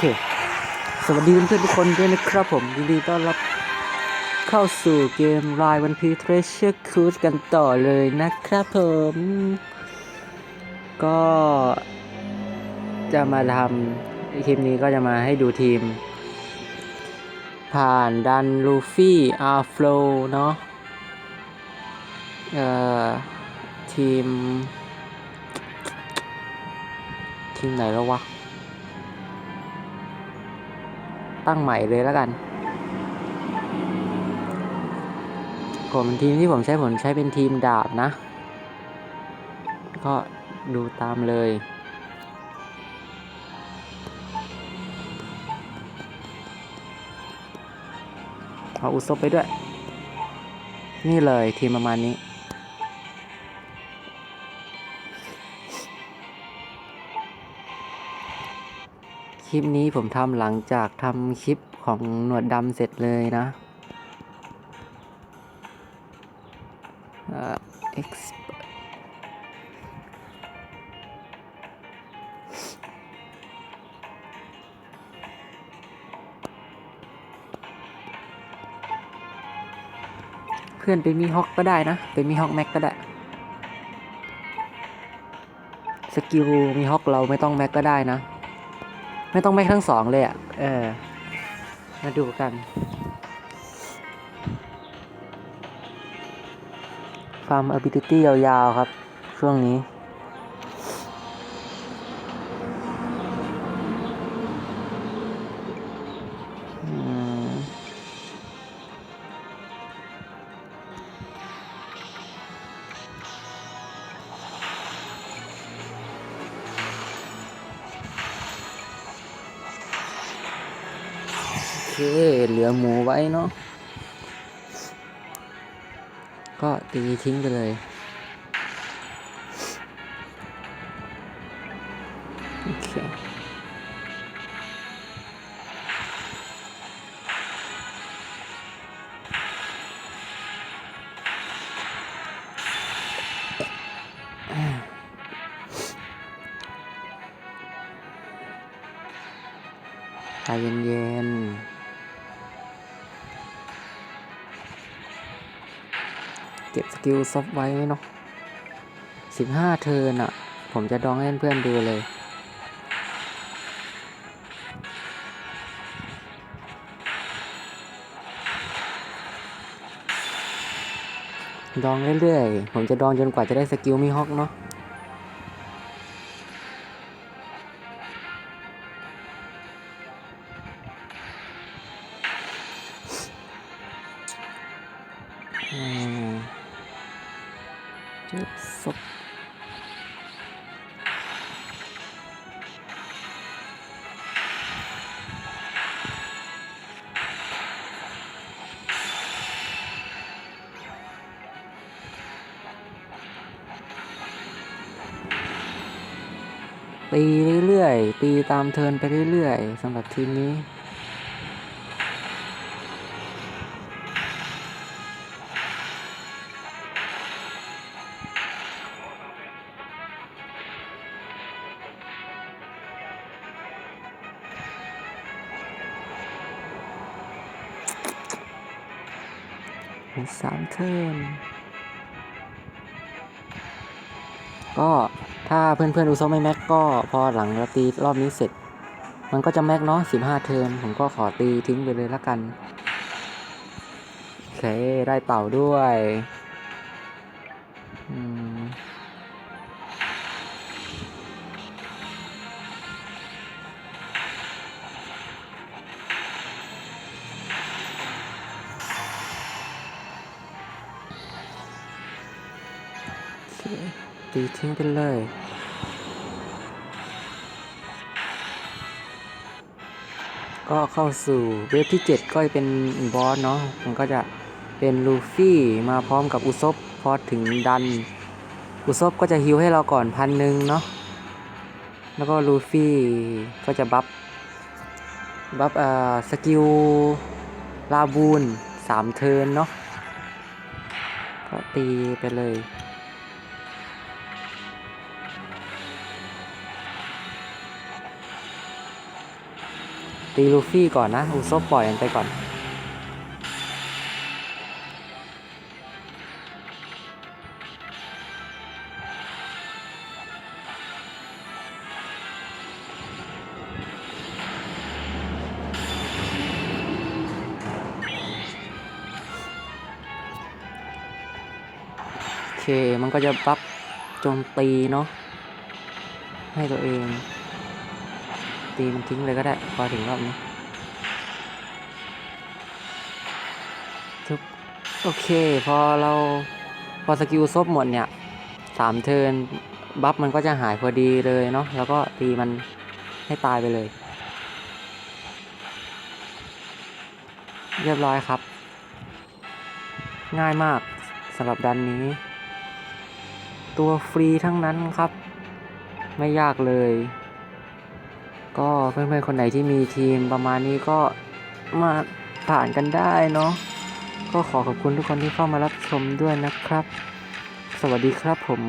เค สวัสดีเพื่อนๆทุกคนด้วยนะครับผมยินดีต้อนรับเข้าสู่เกม r i วันพี Treasure Cruise กันต่อเลยนะครับผม ก็จะมาทำคลิปนี้ก็จะมาให้ดูทีม ผ่านดันลูฟี่อาร์ฟลเนาะเอ่อ ทีม ทีมไหนแล้ววะ ตั้งใหม่เลยแล้วกันผมทีมที่ผมใช้ผมใช้เป็นทีมดาบนะ ก็ดูตามเลย เอาอุซบไปด้วย นี่เลยทีมประมาณนี้ คลิปนี้ผมทำหลังจากทำคลิปของหนวดดำเสร็จเลยนะเอ่อ expert เพื่อนเป็นมีฮอกก็ได้นะ เป็นมีฮอกแม็กก็ได้ สกิลมีฮอกเราไม่ต้องแม็กก็ได้นะ ไม่ต้องแม็กทั้งสองเลยอะ เออ มาดูกัน ฟาร์ม ability ยาวๆครับ ช่วงนี้ เคเหลือหมูไว้เนาะก็ตีทิ้งไปเลย โอเคใจเย็นๆ เก็บสกิลซอฟไว้เนาะสิบห้าเทิร์นอะผมจะดองให้เพื่อนดูเลย ดองเรื่อยๆ ผมจะดองจนกว่าจะได้สกิลมีฮอกเนาะอืม จุดศพตีเรื่อยๆ ตีตามเทินไปเรื่อยๆสำหรับทีมนี้ีกสามเทิร์นก็ถ้าเพื่อนเพื่อนๆอุซไม่แม็กก็พอหลังเราตีรอบนี้เสร็จ มันก็จะแม็กเนาะสิบห้าเทิร์นผมก็ขอตีทิ้งไปเลยละกันโอเคได้เต่าด้วย อืม ตีทิ้งไปเลย ก็เข้าสู่เวฟที่ 7 ก็เป็นบอสเนาะมันก็จะเป็นลูฟี่มาพร้อมกับอุซบพอถึงดัน อุซบก็จะฮิวให้เราก่อนพันหนึ่งเนาะแล้วก็ลูฟี่ก็จะบัฟบัฟเอ่อสกิลลาบูนสามเทิร์นเนาะก็ตีไปเลย ตีลูฟี่ก่อนนะ อุซบปล่อยมันไปก่อน โอเค มันก็จะบัฟโจมตีเนาะให้ตัวเอง ตีมันทิ้งเลยก็ได้ พอถึงรอบนี้ทุบโอเค พอเราพอสกิลซบหมดเนี่ยสามเทินบัฟมันก็จะหายพอดีเลยเนาะแล้วก็ตีมันให้ตายไปเลย เรียบร้อยครับ ง่ายมากสำหรับดันนี้ ตัวฟรีทั้งนั้นครับ ไม่ยากเลย ก็เพื่อนๆคนไหนที่มีทีมประมาณนี้ก็มาผ่านกันได้เนาะก็ขอขอบคุณทุกคนที่เข้ามารับชมด้วยนะครับ สวัสดีครับผม